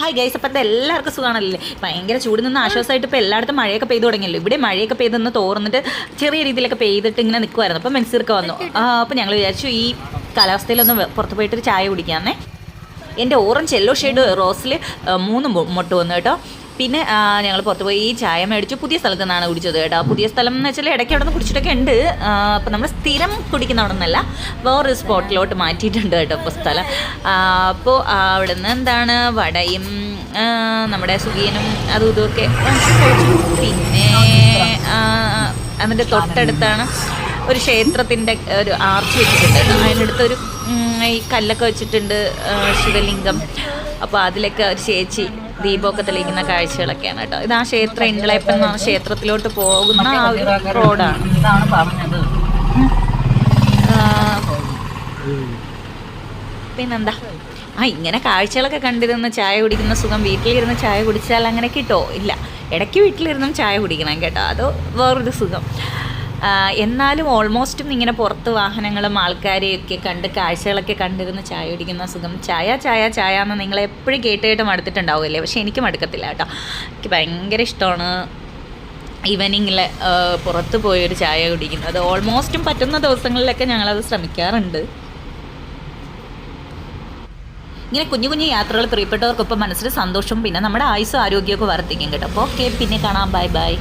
Hi guys അപ്പം എല്ലാവർക്കും സുഖമാണല്ലേ ഭയങ്കര ചൂട് നിന്ന് ആശ്വാസമായിട്ട് ഇപ്പോൾ എല്ലായിടത്തും മഴയൊക്കെ പെയ്തു തുടങ്ങിയല്ലോ. ഇവിടെ മഴയൊക്കെ പെയ്തെന്ന് തോർന്നിട്ട് ചെറിയ രീതിയിലൊക്കെ പെയ്തിട്ട് ഇങ്ങനെ നിൽക്കുമായിരുന്നു അപ്പം മെൻസീർക്ക് വന്നു. അപ്പം ഞങ്ങൾ വിചാരിച്ചു ഈ കാലാവസ്ഥയിലൊന്ന് പുറത്ത് പോയിട്ടൊരു ചായ കുടിക്കാമെന്നേ എന്റെ ഓറഞ്ച് യെല്ലോ ഷെയ്ഡ് റോസിൽ മൂന്ന് മുട്ട് വന്നു കേട്ടോ. പിന്നെ ഞങ്ങൾ പുറത്ത് പോയി ചായ മേടിച്ചു. പുതിയ സ്ഥലത്ത് നിന്നാണ് കുടിച്ചത് കേട്ടോ. പുതിയ സ്ഥലം എന്ന് വെച്ചാൽ ഇടയ്ക്ക് അവിടെ നിന്ന് കുടിച്ചിട്ടൊക്കെ ഉണ്ട്. അപ്പം നമ്മൾ സ്ഥിരം കുടിക്കുന്ന അവിടെ നിന്നല്ല വേറൊരു സ്പോട്ടിലോട്ട് മാറ്റിയിട്ടുണ്ട് കേട്ടോ ഇപ്പോൾ സ്ഥലം. അപ്പോൾ അവിടെ നിന്ന് എന്താണ് വടയും നമ്മുടെ സുഖീനും അതും ഇതുമൊക്കെ പിന്നെ അതിന്റെ തൊട്ടടുത്താണ് ഒരു ക്ഷേത്രത്തിന്റെ ഒരു ആർച്ച് വെച്ചിട്ടുണ്ട് ഒരു ഈ കല്ലൊക്കെ വെച്ചിട്ടുണ്ട് ശിവലിംഗം. അപ്പോൾ അതിലൊക്കെ ഒരു ചേച്ചി ദീപമൊക്കെ തെളിയിക്കുന്ന കാഴ്ചകളൊക്കെയാണ് കേട്ടോ. ഇത് ആ ക്ഷേത്രം ഇണ്ടളയപ്പൻ എന്ന ക്ഷേത്രത്തിലോട്ട് പോകുന്ന ആ ഒരു റോഡാണ്. ഇതാണ് പറഞ്ഞത്. പിന്നെന്താ? ആ ഇങ്ങനെ കാഴ്ചകളൊക്കെ കണ്ടിരുന്ന് ചായ കുടിക്കുന്ന സുഖം വീട്ടിലിരുന്ന് ചായ കുടിച്ചാൽ അങ്ങനെ കിട്ടോ? ഇല്ല. ഇടയ്ക്ക് വീട്ടിലിരുന്നും ചായ കുടിക്കണം കേട്ടോ. അത് വേറൊരു സുഖം. എന്നാലും ഓൾമോസ്റ്റും ഇങ്ങനെ പുറത്ത് വാഹനങ്ങളും ആൾക്കാരെയൊക്കെ കണ്ട് കാഴ്ചകളൊക്കെ കണ്ടിരുന്ന് ചായ കുടിക്കുന്ന സുഖം. ചായ ചായ ചായ എന്ന് നിങ്ങൾ എപ്പോഴും കേട്ട് കേട്ട് മടുത്തിട്ടുണ്ടാവുമല്ലേ പക്ഷെ എനിക്ക് മടുക്കത്തില്ല കേട്ടോ. എനിക്ക് ഭയങ്കര ഇഷ്ടമാണ് ഈവനിങ്ങിൽ പുറത്ത് പോയൊരു ചായ കുടിക്കുന്നത്. ഓൾമോസ്റ്റും പറ്റുന്ന ദിവസങ്ങളിലൊക്കെ ഞങ്ങളത് ശ്രമിക്കാറുണ്ട്. ഇങ്ങനെ കുഞ്ഞു കുഞ്ഞു യാത്രകൾ പ്രിയപ്പെട്ടവർക്കൊപ്പം മനസ്സിൽ സന്തോഷവും പിന്നെ നമ്മുടെ ആയുസ്സും ആരോഗ്യമൊക്കെ വർദ്ധിക്കും കേട്ടോ. അപ്പോൾ ഓക്കെ പിന്നെ കാണാം. Bye bye.